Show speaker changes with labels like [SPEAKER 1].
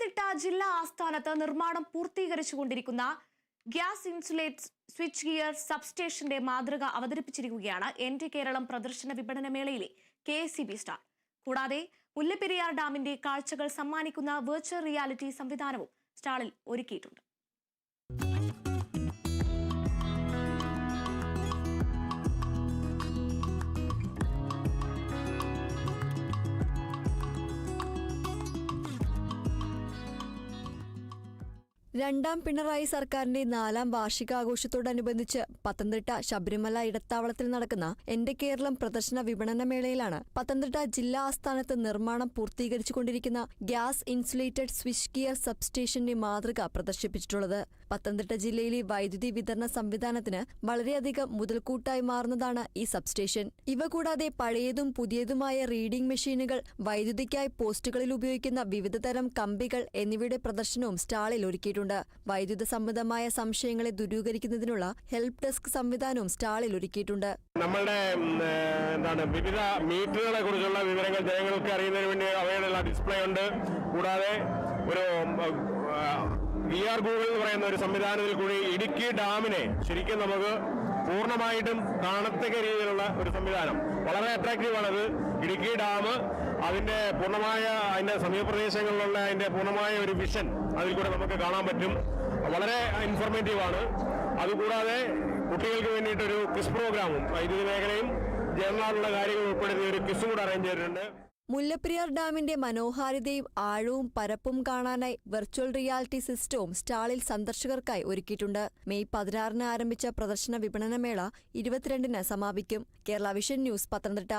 [SPEAKER 1] പത്തനംതിട്ട ജില്ലാ ആസ്ഥാനത്ത് നിർമ്മാണം പൂർത്തീകരിച്ചുകൊണ്ടിരിക്കുന്ന ഗ്യാസ് ഇൻസുലേറ്റ് സ്വിച്ച് ഗിയർ സബ്സ്റ്റേഷന്റെ മാതൃക അവതരിപ്പിച്ചിരിക്കുകയാണ് എന്റെ കേരളം പ്രദർശന വിപണന മേളയിലെ കെ സി ബി സ്റ്റാൾ കൂടാതെ മുല്ലപ്പെരിയാർ ഡാമിന്റെ കാഴ്ചകൾ സമ്മാനിക്കുന്ന വെർച്വൽ റിയാലിറ്റി സംവിധാനവും സ്റ്റാളിൽ ഒരുക്കിയിട്ടുണ്ട്.
[SPEAKER 2] രണ്ടാം പിണറായി സർക്കാരിന്റെ നാലാം വാർഷികാഘോഷത്തോടനുബന്ധിച്ച് പത്തനംതിട്ട ശബരിമല ഇടത്താവളത്തിൽ നടക്കുന്ന എന്റെ കേരളം പ്രദർശന വിപണന മേളയിലാണ് പത്തനംതിട്ട ജില്ലാ ആസ്ഥാനത്ത് നിർമ്മാണം പൂർത്തീകരിച്ചുകൊണ്ടിരിക്കുന്ന ഗ്യാസ് ഇൻസുലേറ്റഡ് സ്വിച്ച് ഗിയർ സബ്സ്റ്റേഷന്റെ മാതൃക പ്രദർശിപ്പിച്ചിട്ടുള്ളത്. പത്തനംതിട്ട ജില്ലയിലെ വൈദ്യുതി വിതരണ സംവിധാനത്തിന് വളരെയധികം മുതൽക്കൂട്ടായി മാറുന്നതാണ് ഈ സബ്സ്റ്റേഷൻ. ഇവ കൂടാതെ പഴയതും പുതിയതുമായ റീഡിംഗ് മെഷീനുകൾ വൈദ്യുതിക്കായി പോസ്റ്റുകളിൽ ഉപയോഗിക്കുന്ന വിവിധതരം കമ്പികൾ എന്നിവയുടെ പ്രദർശനവും സ്റ്റാളിൽ ഒരുക്കിയിട്ടുണ്ട്. വൈദ്യുത സംബന്ധമായ സംശയങ്ങളെ ദുരൂകരിക്കുന്നതിനുള്ള ഹെൽപ്പ് ഡെസ്ക് സംവിധാനവും സ്റ്റാളിൽ ഒരുക്കിയിട്ടുണ്ട്.
[SPEAKER 3] നമ്മളുടെ എന്താണ് വിവിധ മീറ്ററുകളെ കുറിച്ചുള്ള വിവരങ്ങൾ ജനങ്ങൾക്ക് അറിയുന്നതിന് വേണ്ടി അവയുടെ ഡിസ്പ്ലേ ഉണ്ട്. കൂടാതെ ഒരു വി ആർ ഗൂഗിൾ എന്ന് പറയുന്ന ഒരു സംവിധാനത്തിൽ കൂടി ഇടുക്കി ഡാമിനെ ശരിക്കും നമുക്ക് പൂർണമായിട്ടും കാണത്തക്ക രീതിയിലുള്ള ഒരു സംവിധാനം. വളരെ അട്രാക്റ്റീവ് ആണത്. ഇടുക്കി ഡാം അതിന്റെ പൂർണമായ അതിന്റെ സമീപപ്രദേശങ്ങളിലുള്ള അതിന്റെ പൂർണമായ ഒരു വിഷൻ അതിൽ കൂടെ നമുക്ക് കാണാൻ പറ്റും. വളരെ ഇൻഫോർമേറ്റീവ് ആണ്. അതുകൂടാതെ കുട്ടികൾക്ക് വേണ്ടിയിട്ടൊരു ക്വിസ് പ്രോഗ്രാമും വൈദ്യുതി മേഖലയും ജനറലുള്ള കാര്യങ്ങൾ ഉൾപ്പെടുത്തിയ ഒരു ക്വിസും കൂടെ അറേഞ്ച് ചെയ്തിട്ടുണ്ട്.
[SPEAKER 2] മുല്ലപ്പെരിയാർ ഡാമിന്റെ മനോഹാരിതയും ആഴവും പരപ്പും കാണാനായി വെർച്വൽ റിയാലിറ്റി സിസ്റ്റവും സ്റ്റാളിൽ സന്ദർശകർക്കായി ഒരുക്കിയിട്ടുണ്ട്. മെയ് പതിനാറിന് ആരംഭിച്ച പ്രദർശന വിപണനമേള ഇരുപത്തിരണ്ടിന് സമാപിക്കും. Kerala vision news Pathanamthitta.